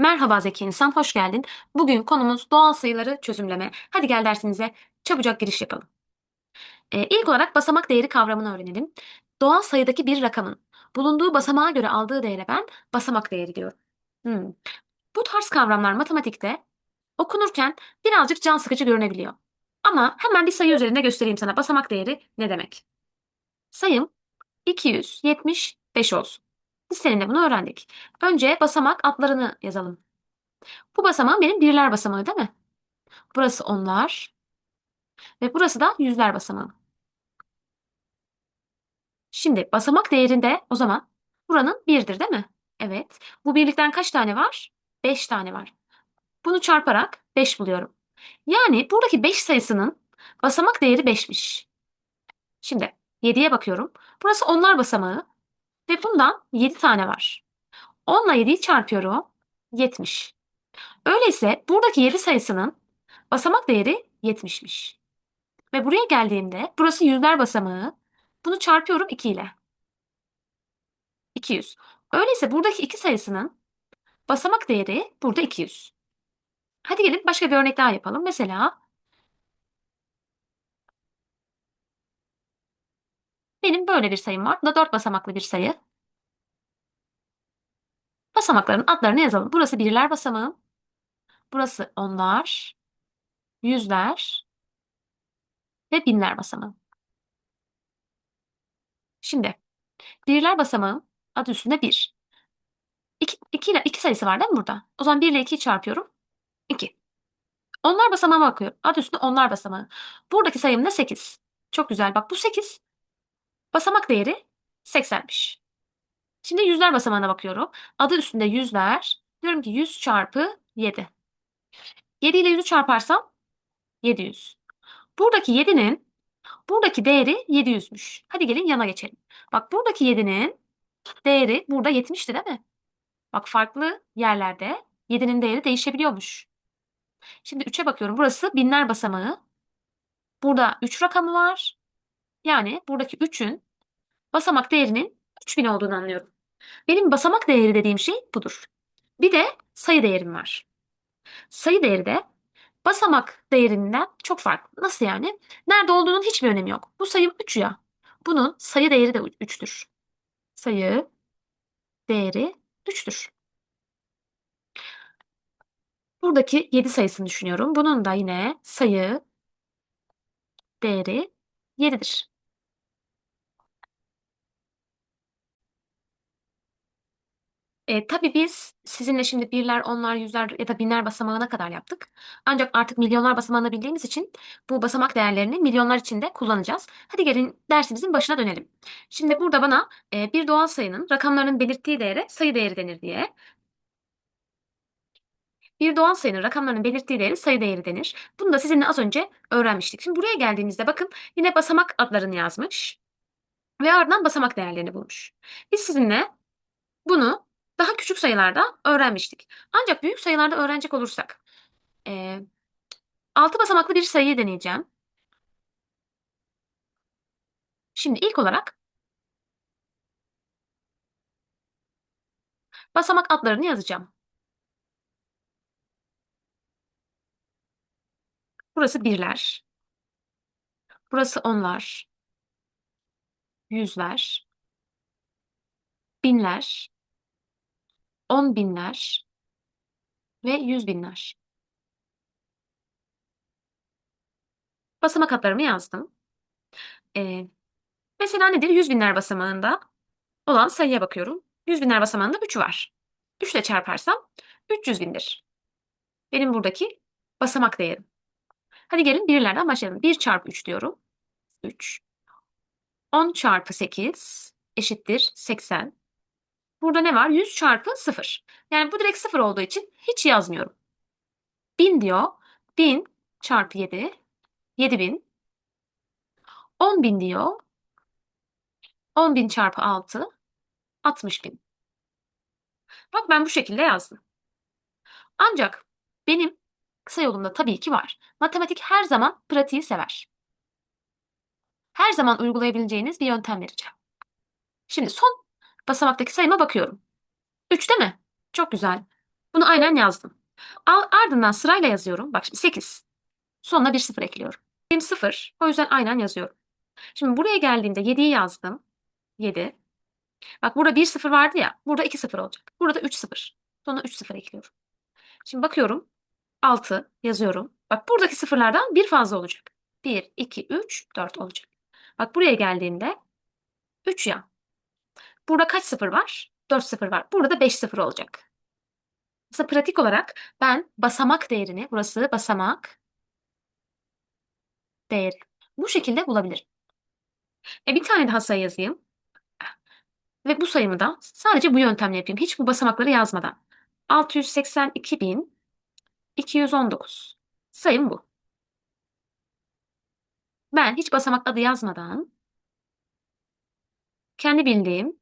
Merhaba Zeki insan, hoş geldin. Bugün konumuz doğal sayıları çözümleme. Hadi gel dersimize çabucak giriş yapalım. Ee, ilk olarak basamak değeri kavramını öğrenelim. Doğal sayıdaki bir rakamın bulunduğu basamağa göre aldığı değere ben basamak değeri diyorum. Hmm. Bu tarz kavramlar matematikte okunurken birazcık can sıkıcı görünebiliyor. Ama hemen bir sayı üzerinde göstereyim sana basamak değeri ne demek. Sayım 275 olsun. Biz seninle bunu öğrendik. Önce basamak adlarını yazalım. Bu basamağım benim birler basamağı değil mi? Burası onlar ve burası da yüzler basamağı. Şimdi basamak değerinde o zaman buranın birdir değil mi? Evet. Bu birlikten kaç tane var? 5 tane var. Bunu çarparak 5 buluyorum. Yani buradaki 5 sayısının basamak değeri 5'miş. Şimdi 7'ye bakıyorum. Burası onlar basamağı ve bundan 7 tane var. 10 ile 7'yi çarpıyorum. 70. Öyleyse buradaki 7 sayısının basamak değeri 70'miş. Ve buraya geldiğimde burası yüzler basamağı. Bunu çarpıyorum 2 ile. 200. Öyleyse buradaki iki sayısının basamak değeri burada 200. Hadi gelin başka bir örnek daha yapalım. Mesela benim böyle bir sayım var. Bu da 4 basamaklı bir sayı. Basamakların adlarını yazalım. Burası birler basamağı. Burası onlar, yüzler ve binler basamağı. Şimdi birler basamağı adı üstünde 1. 2, 2, ile 2 sayısı var değil mi burada? O zaman 1 ile 2'yi çarpıyorum. 2. Onlar basamağıma bakıyor. Adı üstünde onlar basamağı. Buradaki sayım da 8. Çok güzel. Bak bu 8. Basamak değeri 80'miş. Şimdi yüzler basamağına bakıyorum. Adı üstünde yüzler. Diyorum ki 100 çarpı 7. 7 ile 100'ü çarparsam 700. Buradaki 7'nin buradaki değeri 700'müş. Hadi gelin yana geçelim. Bak buradaki 7'nin değeri burada 70'ti değil mi? Bak farklı yerlerde 7'nin değeri değişebiliyormuş. Şimdi 3'e bakıyorum. Burası binler basamağı. Burada 3 rakamı var. Yani buradaki 3'ün basamak değerinin 3000 olduğunu anlıyorum. Benim basamak değeri dediğim şey budur. Bir de sayı değerim var. Sayı değeri de basamak değerinden çok farklı. Nasıl yani? Nerede olduğunun hiçbir önemi yok. Bu sayım 3 ya. Bunun sayı değeri de 3'tür. Sayı değeri 3'tür. Buradaki 7 sayısını düşünüyorum. Bunun da yine sayı değeri 7'dir. E, tabii biz sizinle şimdi birler, onlar, yüzler ya da binler basamağına kadar yaptık. Ancak artık milyonlar basamağını bildiğimiz için bu basamak değerlerini milyonlar içinde kullanacağız. Hadi gelin dersimizin başına dönelim. Şimdi burada bana e, bir doğal sayının rakamlarının belirttiği değere sayı değeri denir diye. Bir doğal sayının rakamlarının belirttiği değeri sayı değeri denir. Bunu da sizinle az önce öğrenmiştik. Şimdi buraya geldiğimizde bakın yine basamak adlarını yazmış ve ardından basamak değerlerini bulmuş. Biz sizinle bunu daha küçük sayılarda öğrenmiştik. Ancak büyük sayılarda öğrenecek olursak, e, 6 basamaklı bir sayıyı deneyeceğim. Şimdi ilk olarak basamak adlarını yazacağım. Burası birler. Burası onlar. Yüzler. Binler. On binler. Ve yüz binler. Basamak adlarımı yazdım. Ee, mesela nedir? Yüz binler basamağında olan sayıya bakıyorum. Yüz binler basamağında 3 var. 3 ile çarparsam 300 bindir. Benim buradaki basamak değerim. Hadi gelin birlerden başlayalım. 1 çarpı 3 diyorum. 3. 10 çarpı 8 eşittir 80. Burada ne var? 100 çarpı 0. Yani bu direkt 0 olduğu için hiç yazmıyorum. 1000 diyor. 1000 çarpı 7. 7000. 10.000 diyor. 10.000 çarpı 6. 60.000. Bak ben bu şekilde yazdım. Ancak benim kısa yolumda tabii ki var. Matematik her zaman pratiği sever. Her zaman uygulayabileceğiniz bir yöntem vereceğim. Şimdi son basamaktaki sayıma bakıyorum. 3 değil mi? Çok güzel. Bunu aynen yazdım. Ardından sırayla yazıyorum. Bak şimdi 8. Sonuna bir sıfır ekliyorum. Benim 0. O yüzden aynen yazıyorum. Şimdi buraya geldiğimde 7'yi yazdım. 7. Bak burada 1 0 vardı ya. Burada 2 0 olacak. Burada 3 0. Sonra 3 0 ekliyorum. Şimdi bakıyorum. 6 yazıyorum. Bak buradaki sıfırlardan bir fazla olacak. 1, 2, 3, 4 olacak. Bak buraya geldiğimde 3 ya. Burada kaç sıfır var? 4 sıfır var. Burada da 5 sıfır olacak. Mesela pratik olarak ben basamak değerini, burası basamak değeri. Bu şekilde bulabilirim. E bir tane daha sayı yazayım. Ve bu sayımı da sadece bu yöntemle yapayım. Hiç bu basamakları yazmadan. 682.219. Sayım bu. Ben hiç basamak adı yazmadan kendi bildiğim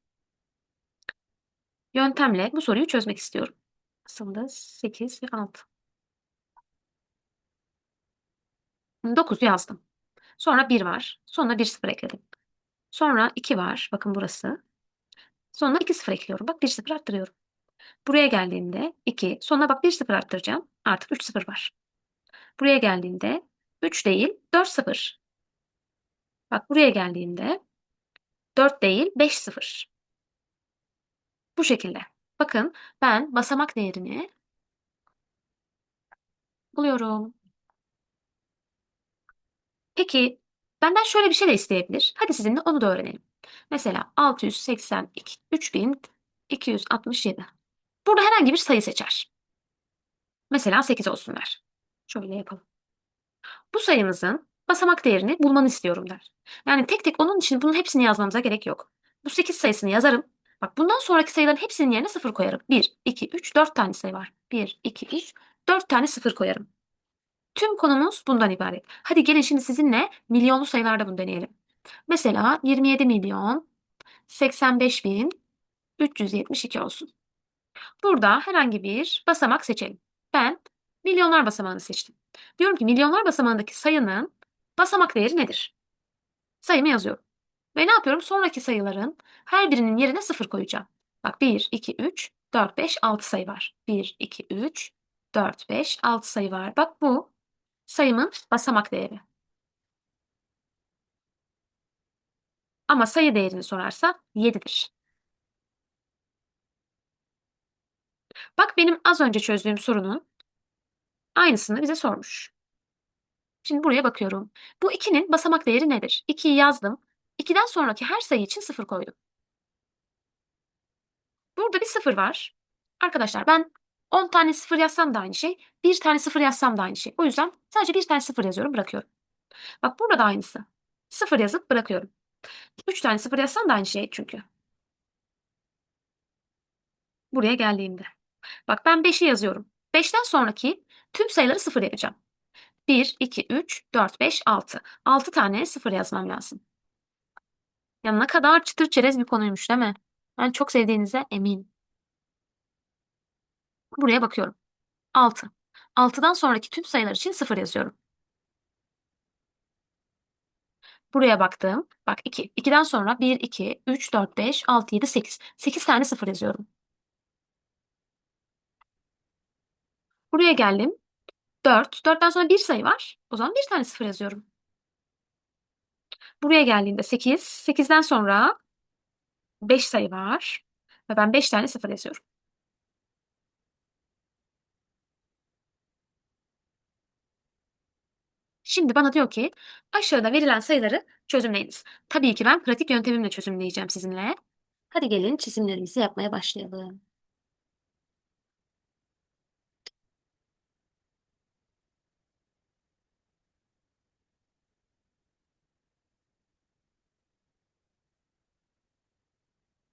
yöntemle bu soruyu çözmek istiyorum. Aslında 8 ve 6. 9 yazdım. Sonra 1 var. Sonra 1 sıfır ekledim. Sonra 2 var. Bakın burası. Sonra 2 sıfır ekliyorum. Bak 1 sıfır arttırıyorum. Buraya geldiğimde 2. Sonra bak 1 sıfır arttıracağım. Artık 3 sıfır var. Buraya geldiğimde 3 değil 4 sıfır. Bak buraya geldiğimde 4 değil 5 sıfır. Bu şekilde. Bakın ben basamak değerini buluyorum. Peki benden şöyle bir şey de isteyebilir. Hadi sizinle onu da öğrenelim. Mesela 682, 3267. Burada herhangi bir sayı seçer. Mesela 8 olsun der. Şöyle yapalım. Bu sayımızın basamak değerini bulmanı istiyorum der. Yani tek tek onun için bunun hepsini yazmamıza gerek yok. Bu 8 sayısını yazarım. Bak bundan sonraki sayıların hepsinin yerine 0 koyarım. 1, 2, 3, 4 tane sayı var. 1, 2, 3, 4 tane 0 koyarım. Tüm konumuz bundan ibaret. Hadi gelin şimdi sizinle milyonlu sayılarda bunu deneyelim. Mesela 27 milyon 85 bin 372 olsun. Burada herhangi bir basamak seçelim. Ben milyonlar basamağını seçtim. Diyorum ki milyonlar basamağındaki sayının basamak değeri nedir? Sayımı yazıyorum. Ve ne yapıyorum? Sonraki sayıların her birinin yerine 0 koyacağım. Bak 1, 2, 3, 4, 5, 6 sayı var. 1, 2, 3, 4, 5, 6 sayı var. Bak bu sayımın basamak değeri. Ama sayı değerini sorarsa 7'dir. Bak benim az önce çözdüğüm sorunun aynısını bize sormuş. Şimdi buraya bakıyorum. Bu 2'nin basamak değeri nedir? 2'yi yazdım. 2'den sonraki her sayı için 0 koydum. Burada bir 0 var. Arkadaşlar ben 10 tane 0 yazsam da aynı şey. 1 tane 0 yazsam da aynı şey. O yüzden sadece bir tane 0 yazıyorum bırakıyorum. Bak burada da aynısı. 0 yazıp bırakıyorum. 3 tane 0 yazsam da aynı şey çünkü. Buraya geldiğimde. Bak ben 5'i yazıyorum. 5'ten sonraki tüm sayıları 0 yapacağım. 1, 2, 3, 4, 5, 6. 6 tane 0 yazmam lazım. Ya ne kadar çıtır çerez bir konuymuş değil mi? Ben çok sevdiğinize eminim. Buraya bakıyorum. 6. 6'dan sonraki tüm sayılar için 0 yazıyorum. Buraya baktım. Bak 2. 2'den sonra 1, 2, 3, 4, 5, 6, 7, 8. 8 tane 0 yazıyorum. Buraya geldim. 4. 4'ten sonra bir sayı var. O zaman bir tane 0 yazıyorum. Buraya geldiğimde 8. 8'den sonra 5 sayı var. Ve ben 5 tane 0 yazıyorum. Şimdi bana diyor ki aşağıda verilen sayıları çözümleyiniz. Tabii ki ben pratik yöntemimle çözümleyeceğim sizinle. Hadi gelin çizimlerimizi yapmaya başlayalım.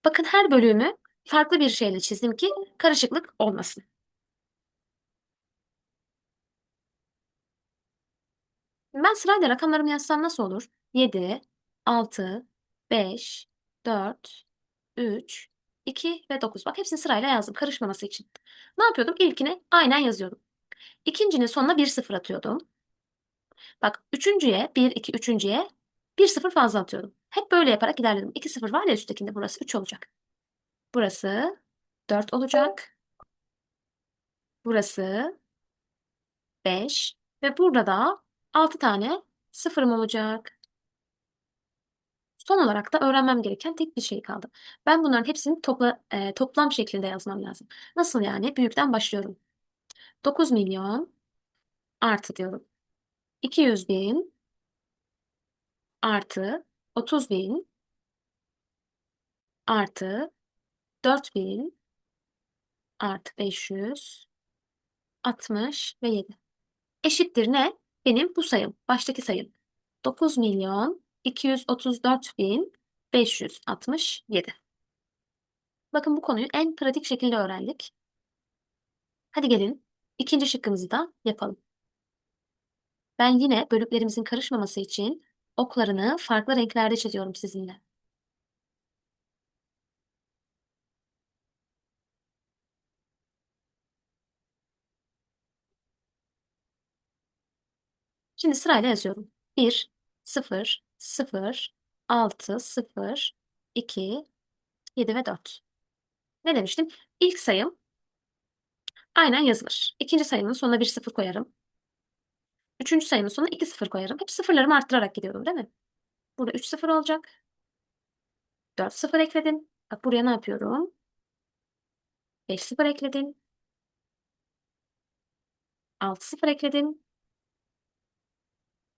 Bakın her bölümü farklı bir şeyle çizdim ki karışıklık olmasın. Ben sırayla rakamlarımı yazsam nasıl olur? 7, 6, 5, 4, 3, 2 ve 9. Bak hepsini sırayla yazdım karışmaması için. Ne yapıyordum? İlkini aynen yazıyordum. İkincinin sonuna 1 0 atıyordum. Bak üçüncüye 1, 2, üçüncüye 1 0 fazla atıyordum. Hep böyle yaparak ilerledim. 2 0 var ya üsttekinde burası 3 olacak. Burası 4 olacak. Burası 5 ve burada da 6 tane sıfırım olacak. Son olarak da öğrenmem gereken tek bir şey kaldı. Ben bunların hepsini topla, e, toplam şeklinde yazmam lazım. Nasıl yani? Büyükten başlıyorum. 9 milyon artı diyorum. 200 bin artı 30 bin artı 4 bin artı 500 60 ve 7. Eşittir ne? Benim bu sayım. Baştaki sayım. 9 milyon 234 bin 567. Bakın bu konuyu en pratik şekilde öğrendik. Hadi gelin ikinci şıkkımızı da yapalım. Ben yine bölüklerimizin karışmaması için oklarını farklı renklerde çiziyorum sizinle. Şimdi sırayla yazıyorum. 1, 0, 0, 6, 0, 2, 7 ve 4. Ne demiştim? İlk sayım aynen yazılır. İkinci sayımın sonuna bir sıfır koyarım. Üçüncü sayımın sonuna iki sıfır koyarım. Hep sıfırlarımı arttırarak gidiyorum değil mi? Burada 3 sıfır olacak. 4 sıfır ekledim. Bak buraya ne yapıyorum? 5 sıfır ekledim. 6 sıfır ekledim.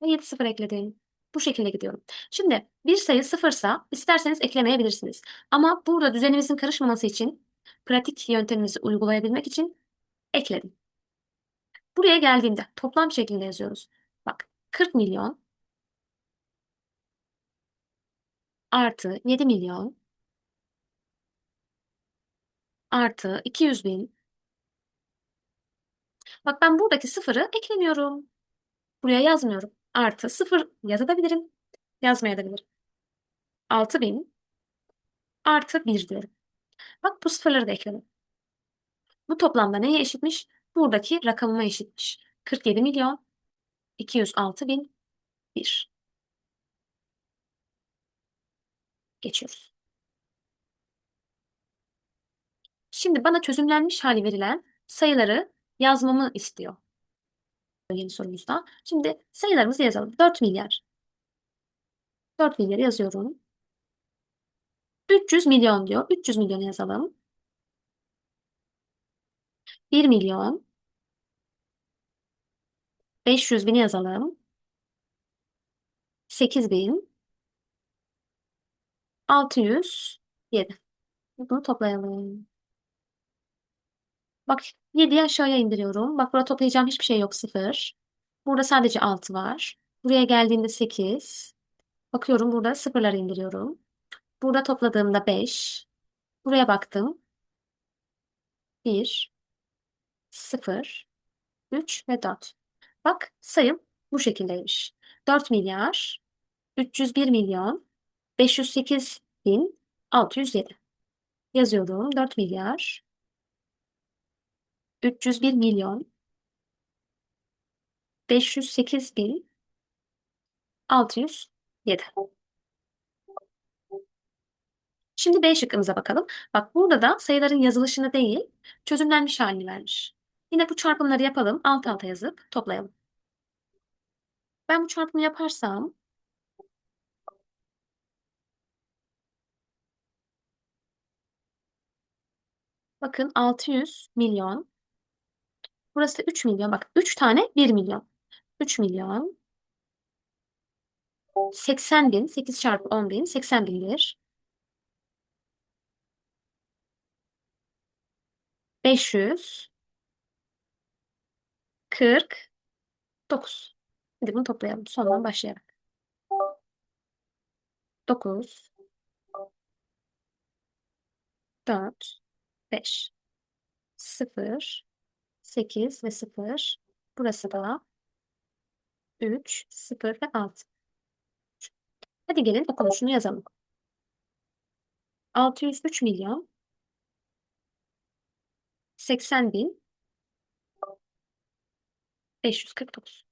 Ve 7 sıfır ekledim. Bu şekilde gidiyorum. Şimdi bir sayı sıfırsa isterseniz eklemeyebilirsiniz. Ama burada düzenimizin karışmaması için pratik yöntemimizi uygulayabilmek için ekledim. Buraya geldiğimde toplam şeklinde yazıyoruz. Bak 40 milyon artı 7 milyon artı 200 bin. Bak ben buradaki sıfırı eklemiyorum. Buraya yazmıyorum. Artı sıfır yazabilirim. Yazmayabilirim. 6 bin artı 1 diyorum. Bak bu sıfırları da ekledim. Bu toplamda neye eşitmiş? Buradaki rakamıma eşitmiş. 47 milyon 206 bin 1. Geçiyoruz. Şimdi bana çözümlenmiş hali verilen sayıları yazmamı istiyor. Yeni sorumuzda. Şimdi sayılarımızı yazalım. 4 milyar. 4 milyar yazıyorum. 300 milyon diyor. 300 milyon yazalım. 1 milyon. 500 bini yazalım. 8 bin. 607. Bunu toplayalım. Bak 7'yi aşağıya indiriyorum. Bak burada toplayacağım hiçbir şey yok. 0. Burada sadece 6 var. Buraya geldiğinde 8. Bakıyorum burada sıfırları indiriyorum. Burada topladığımda 5. Buraya baktım. 1, 0, 3 ve 4. Bak sayım bu şekildeymiş. 4 milyar, 301 milyon, 508 bin, 607. Yazıyorum 4 milyar, 301 milyon, 508 bin, 607. Şimdi B şıkkımıza bakalım. Bak burada da sayıların yazılışını değil, çözümlenmiş halini vermiş. Yine bu çarpımları yapalım. Alt alta yazıp toplayalım. Ben bu çarpımı yaparsam bakın 600 milyon burası da 3 milyon. Bak 3 tane 1 milyon. 3 milyon 80 bin 8 çarpı 10 bin 80 bindir. 500 49. Hadi bunu toplayalım. Sondan başlayarak. 9 4 5 0 8 ve 0 burası da 3 0 ve 6. Hadi gelin okunuşunu yazalım. 603 milyon 80 bin 549.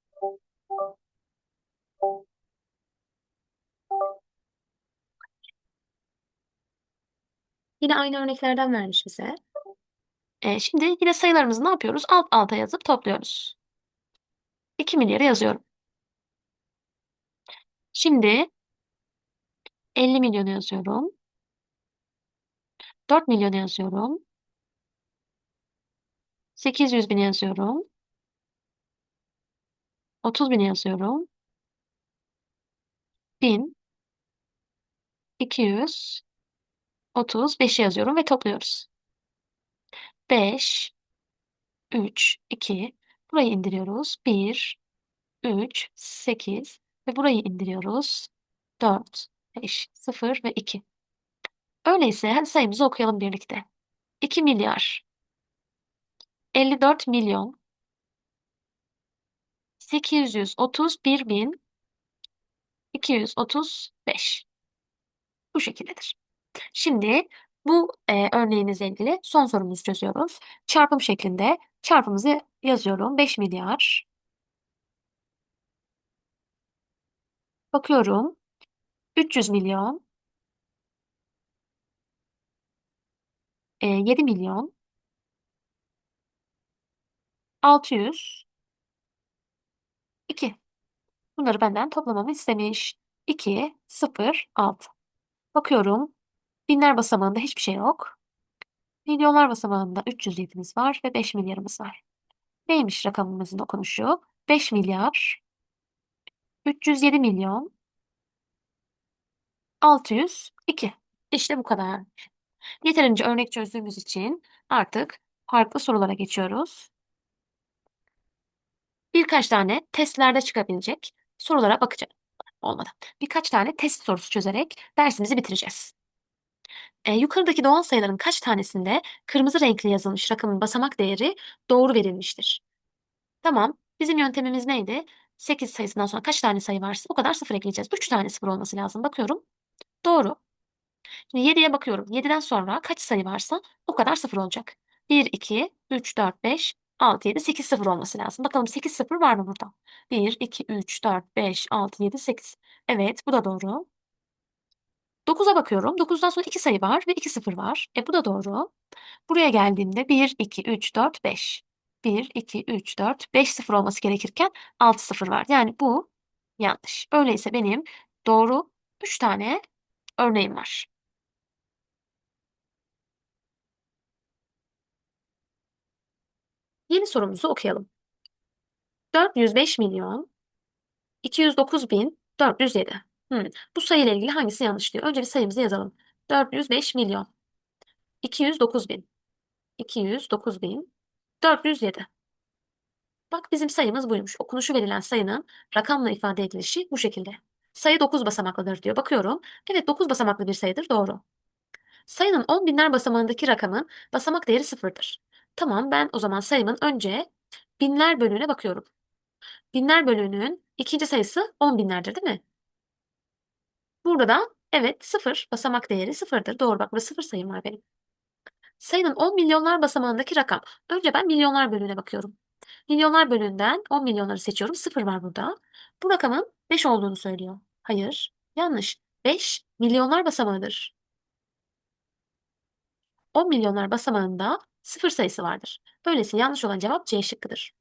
Yine aynı örneklerden vermiş bize. E, şimdi yine sayılarımızı ne yapıyoruz? Alt alta yazıp topluyoruz. 2 milyarı yazıyorum. Şimdi 50 milyonu yazıyorum. 4 milyonu yazıyorum. 800 bin yazıyorum. 30 bin yazıyorum. 1000, 200, 30, 5'i yazıyorum ve topluyoruz. 5, 3, 2, burayı indiriyoruz. 1, 3, 8 ve burayı indiriyoruz. 4, 5, 0 ve 2. Öyleyse hadi sayımızı okuyalım birlikte. 2 milyar, 54 milyon, 831 bin, 235. Bu şekildedir. Şimdi bu e, örneğimizle ilgili son sorumuzu çözüyoruz. Çarpım şeklinde çarpımızı yazıyorum. 5 milyar. Bakıyorum. 300 milyon. E, 7 milyon. 600. 2. Bunları benden toplamamı istemiş. 2, 0, 6. Bakıyorum. Binler basamağında hiçbir şey yok. Milyonlar basamağında 307'miz var ve 5 milyarımız var. Neymiş rakamımızın okunuşu? 5 milyar, 307 milyon, 602. İşte bu kadar. Yeterince örnek çözdüğümüz için artık farklı sorulara geçiyoruz. Birkaç tane testlerde çıkabilecek sorulara bakacağım. Olmadı. Birkaç tane test sorusu çözerek dersimizi bitireceğiz. E, yukarıdaki doğal sayıların kaç tanesinde kırmızı renkli yazılmış rakamın basamak değeri doğru verilmiştir? Tamam. Bizim yöntemimiz neydi? 8 sayısından sonra kaç tane sayı varsa o kadar sıfır ekleyeceğiz. 3 tane sıfır olması lazım. Bakıyorum. Doğru. Şimdi 7'ye bakıyorum. 7'den sonra kaç sayı varsa o kadar sıfır olacak. 1, 2, 3, 4, 5, 6, 7, 8 sıfır olması lazım. Bakalım 8 sıfır var mı burada? 1, 2, 3, 4, 5, 6, 7, 8. Evet bu da doğru. 9'a bakıyorum. 9'dan sonra 2 sayı var ve 2 sıfır var. E bu da doğru. Buraya geldiğimde 1, 2, 3, 4, 5. 1, 2, 3, 4, 5 sıfır olması gerekirken 6 sıfır var. Yani bu yanlış. Öyleyse benim doğru 3 tane örneğim var. Yeni sorumuzu okuyalım. 405 milyon 209 bin 407. Hmm. Bu sayıyla ilgili hangisi yanlış diyor. Önce bir sayımızı yazalım. 405 milyon 209 bin 209 bin 407. Bak bizim sayımız buymuş. Okunuşu verilen sayının rakamla ifade edilişi bu şekilde. Sayı 9 basamaklıdır diyor. Bakıyorum. Evet 9 basamaklı bir sayıdır. Doğru. Sayının 10 binler basamağındaki rakamın basamak değeri sıfırdır. Tamam ben o zaman sayımın önce binler bölüğüne bakıyorum. Binler bölüğünün ikinci sayısı 10 binlerdir değil mi? Burada da evet sıfır basamak değeri sıfırdır. Doğru bak burada sıfır sayım var benim. Sayının 10 milyonlar basamağındaki rakam. Önce ben milyonlar bölüğüne bakıyorum. Milyonlar bölüğünden 10 milyonları seçiyorum. Sıfır var burada. Bu rakamın 5 olduğunu söylüyor. Hayır, yanlış. 5 milyonlar basamağıdır. 10 milyonlar basamağında sıfır sayısı vardır. Böylesi yanlış olan cevap C şıkkıdır.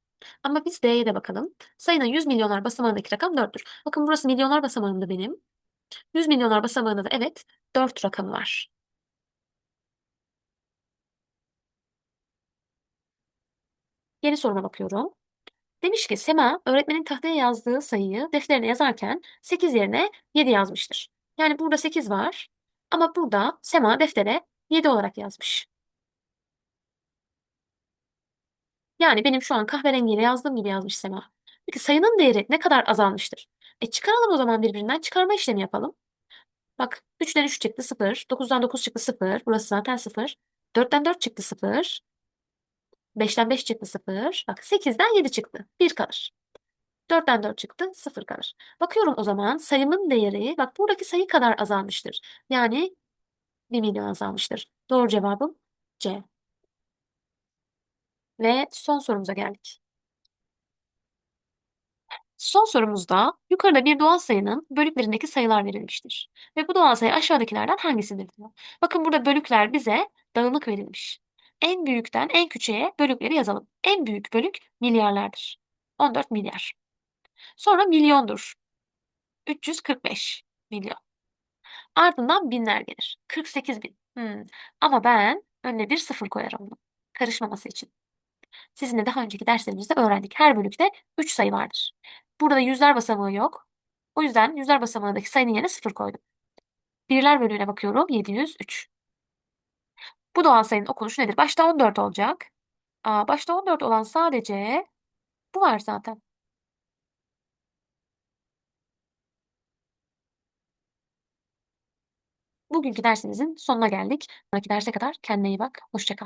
Ama biz D'ye de bakalım. Sayının 100 milyonlar basamağındaki rakam 4'tür. Bakın burası milyonlar basamağında benim. 100 milyonlar basamağında da evet 4 rakamı var. Yeni soruma bakıyorum. Demiş ki Sema öğretmenin tahtaya yazdığı sayıyı defterine yazarken 8 yerine 7 yazmıştır. Yani burada 8 var ama burada Sema deftere 7 olarak yazmış. Yani benim şu an kahverengiyle yazdığım gibi yazmış Sema. Peki sayının değeri ne kadar azalmıştır? E çıkaralım o zaman birbirinden çıkarma işlemi yapalım. Bak 3'ten 3 çıktı 0. 9'dan 9 çıktı 0. Burası zaten 0. 4'ten 4 çıktı 0. 5'ten 5 çıktı 0. Bak 8'den 7 çıktı. 1 kalır. 4'ten 4 çıktı 0 kalır. Bakıyorum o zaman sayımın değeri bak buradaki sayı kadar azalmıştır. Yani 1 milyon azalmıştır. Doğru cevabım C. Ve son sorumuza geldik. Son sorumuzda yukarıda bir doğal sayının bölüklerindeki sayılar verilmiştir. Ve bu doğal sayı aşağıdakilerden hangisidir diyor. Bakın burada bölükler bize dağınık verilmiş. En büyükten en küçüğe bölükleri yazalım. En büyük bölük milyarlardır. 14 milyar. Sonra milyondur. 345 milyon. Ardından binler gelir. 48 bin. Hmm. Ama ben önüne bir sıfır koyarım. Karışmaması için. Sizinle daha önceki derslerimizde öğrendik. Her bölükte 3 sayı vardır. Burada yüzler basamağı yok. O yüzden yüzler basamağındaki sayının yerine sıfır koydum. Birler bölüğüne bakıyorum. 703. Bu doğal sayının okunuşu nedir? Başta 14 olacak. Aa, başta 14 olan sadece bu var zaten. Bugünkü dersimizin sonuna geldik. Sonraki derse kadar kendine iyi bak. Hoşça kal.